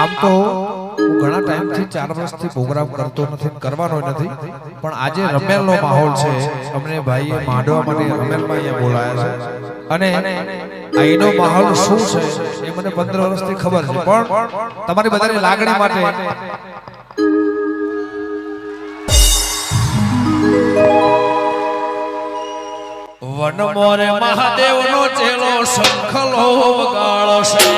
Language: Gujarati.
આમ તો ઘણા ટાઈમથી ચાર વર્ષથી પ્રોગ્રામ કરતો નથી કરવાનો નથી, પણ આજે રમેલનો માહોલ છે. અમને ભાઈએ માંડવા માટે રમેલમાં બોલાયા છે. અને અહીંનો માહોલ શું છે એ મને પંદર વર્ષથી ખબર છે. પણ તમારી બધાની લાગણી માટે વન મોરે મહાદેવ ચેલો શંખલો વગાડશે.